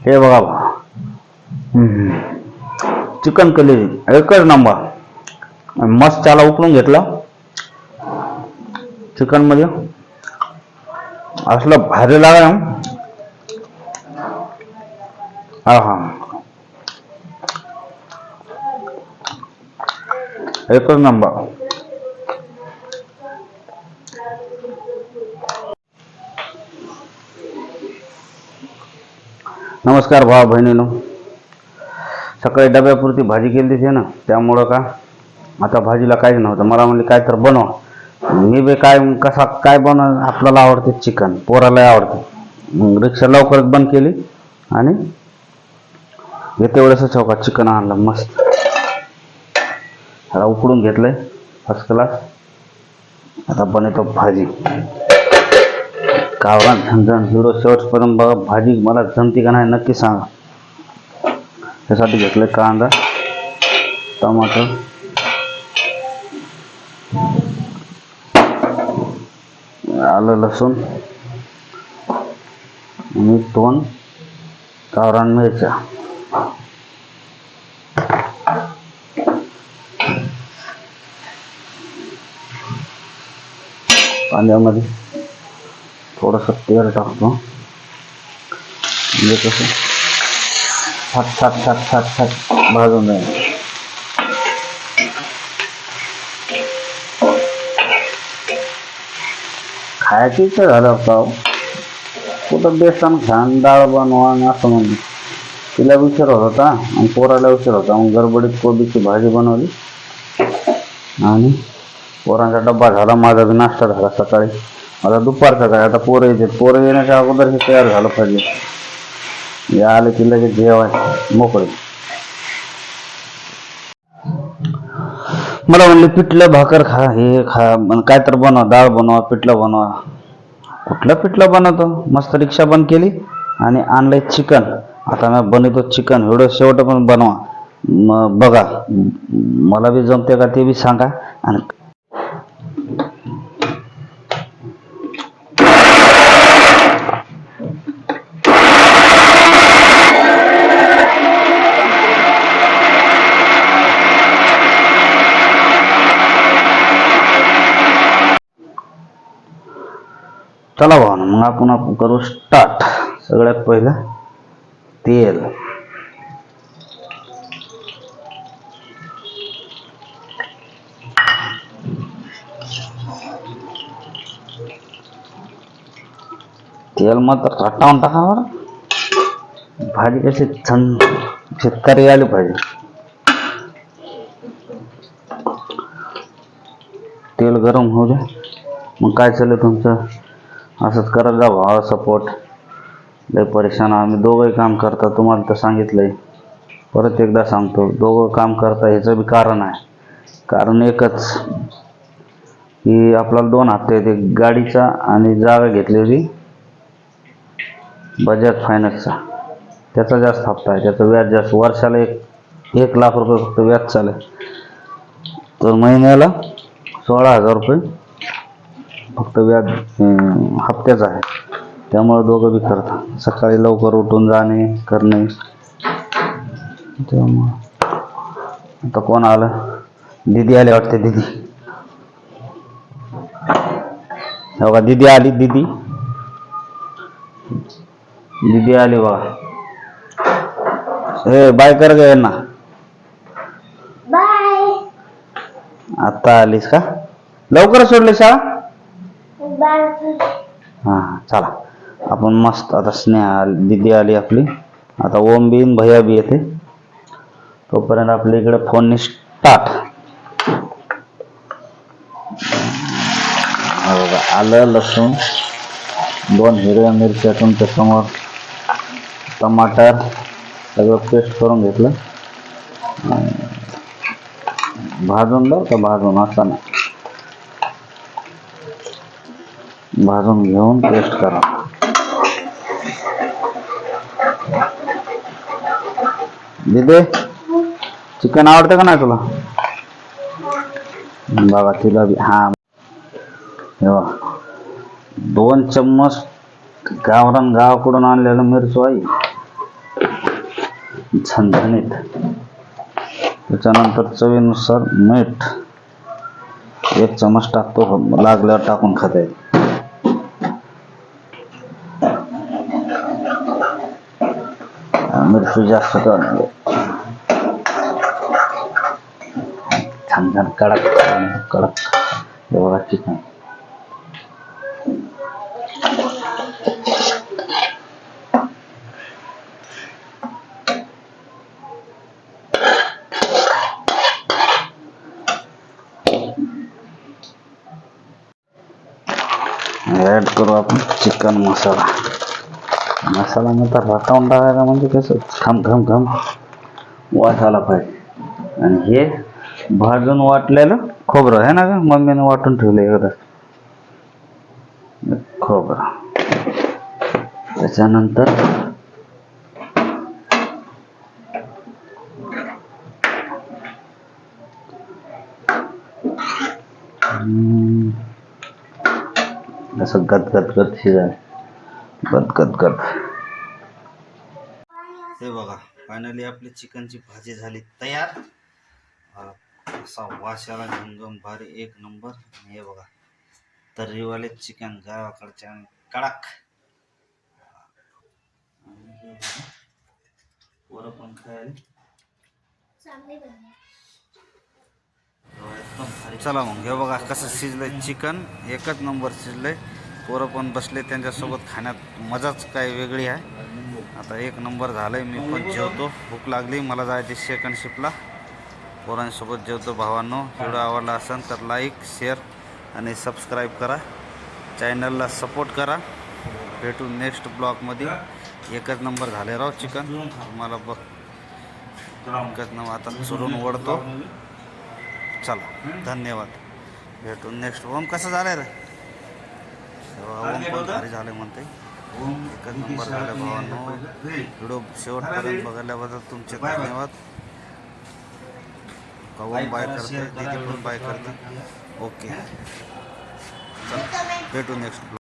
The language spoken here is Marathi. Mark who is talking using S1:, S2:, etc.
S1: हे बघा बा. चिकन कलेजी एकच नंबर मस्त त्याला उकळून घेतला. चिकनमध्ये. असलं भारी लागा हा हा. एकच नंबर नमस्कार भावा बहिणीनो. सकाळी डब्यापुरती भाजी केली होती ना त्यामुळं का? आता भाजीला काहीच नव्हतं. मला म्हणले काय तर बनव. मी बी काय कसा काय बनव? आपल्याला आवडते चिकन पोराला आवडते. मग रिक्षा लवकरच बंद केली आणि येते वेळेस चौकात चिकन आणलं मस्त. आता उकडून घेतलंय फर्स्ट क्लास आता बनवतो भाजी. गावरान झणझण हिरो शेवटपर्यंत बघा भाजी मला जमती का नाही नक्की सांगा. त्यासाठी घेतलं कांदा टमाटर. आलं लसूण आणि दोन गावरान मिरच्या. कांद्यामध्ये थोडंसं तेल टाकतो म्हणजे कसं छाट छाट छाट छाट छाट भाजून जाईल खायची इच्छा झालं पाव कुठं बेसन खान डाळ बनवा आणि असं म्हणून तिला उशीर होत होता आणि पोराला उशीर होता मग गडबडीत कोबीची भाजी बनवली आणि पोरांचा डब्बा झाला माझा बी नाश्ता झाला सकाळी आता दुपारचा काय आता पोरं येते. पोरं येण्याच्या अगोदर हे तयार झालं पाहिजे. हे आले की लगेच जेवाय मोकळे. मला म्हणले पिठलं भाकर खा हे खा. काय तर बनवा डाळ बनवा पिठलं बनवा. कुठलं पिठलं बनवतो? मस्त रिक्षा बंद केली आणि आणलंय चिकन. आता मी बनवतो चिकन. एवढं शेवट पण बनवा. मग बघा. मला बी जमते का ते बी सांगा. आणि चला भाऊ मग आपण आपण करू स्टार्ट सगळ्यात पहिलं तेल. तेल मात्र टाकावून टाका भाजी कशी छान शेतकरी आली पाहिजे तेल गरम होऊ द्या. मग काय चाललं तुमचं? असंच करत जा भावा सपोर्ट लय परेशान आम्ही दोघंही काम करता तुम्हाला तर सांगितलंय. परत एकदा सांगतो दोघं काम करता ह्याचं बी कारण आहे. कारण एकच की आपल्याला दोन हप्ते येते गाडीचा आणि जागा घेतली होती बजाज फायनान्सचा. त्याचा जास्त हप्ता आहे त्याचं व्याज जास्त. वर्षाला एक एक लाख रुपये फक्त व्याज चालेल. तर महिन्याला सोळा हजार रुपये फक्त व्याज हप्त्याचं आहे. त्यामुळे दोघं बी करतात सकाळी लवकर उठून जाणे करणे. त्यामुळं. आता कोण आलं? दिदी आली वाटते दिदी. हो का? दिदी आली दिदी. दिदी आली बघा. ए बाय कर गे ना
S2: बाय.
S1: आता आलीस का? लवकर सोडली शाळा हा चला. आपण मस्त आता स्नेहा दिदी आली आपली. आता ओम बिन भैया बी येते. तोपर्यंत आपल्या इकडे फोन स्टार्ट आलं लसूण. दोन हिरव्या मिरच्यातून तुमच्या टमाटर. सगळं पेस्ट करून घेतलं. भाजून लाव का भाजून? असं नाही. भाजून घेऊन पेस्ट करा. दिदे चिकन आवडतं का नाही तुला? बघा तिला हा. दोन चम्मच गावरान गावाकडून आणलेलं मिरचू आहे झणझणीत त्याच्यानंतर चवीनुसार मीठ. एक चमच टाकतो, लागल्यावर टाकून खाता. येईल मिरची जास्त टाकली. छान छान कडक कडक हे बघा चिकन ॲड करू आपण चिकन मसाला मसाला नंतर रतावून टाकायला म्हणजे कसं घम घम घम वास आला पाहिजे. आणि हे भाजून वाटलेलं खोबरं आहे ना ग? मम्मीने वाटून ठेवलं एकदा. खोबरं. त्याच्यानंतर असं गद गद गद शिजाय गद हे बघा फायनली आपली चिकनची भाजी झाली तयार. हा, असा वास आला घमघम भारी एक नंबर. हे बघा तर्रीवाले चिकन गावाकडचे आणि कडक. हे पोरं पण खायला.
S2: चांगली बनली.
S1: एकदम भारी. चला मग हे बघा कसं शिजलंय चिकन. एकच नंबर शिजलंय. पोरं पण बसले त्यांच्यासोबत खाण्यात मजाच काय वेगळी आहे. आता एक नंबर झालंय मी पण जेवतो. भूक लागली मला जायची सेकंड शिफ्टला पोरांसोबत जेवतो भावांनो. व्हिडिओ आवडला असेल तर लाईक शेअर आणि सबस्क्राईब करा. चॅनलला सपोर्ट करा. भेटू नेक्स्ट ब्लॉगमध्ये एकच नंबर झाले राव चिकन मला बघ. एकच नंबर आता चुरून ओढतो. चला धन्यवाद. भेटू नेक्स्ट ओम कसं झालं रे? भारी झाले म्हणते. एकच नंबर झाले भावांनो. व्हिडिओ शेवटपर्यंत बघायल्याबद्दल तुमचे धन्यवाद. ओम बाय करते दीदी पण बाय करते. ओके. चला भेटू नेक्स्ट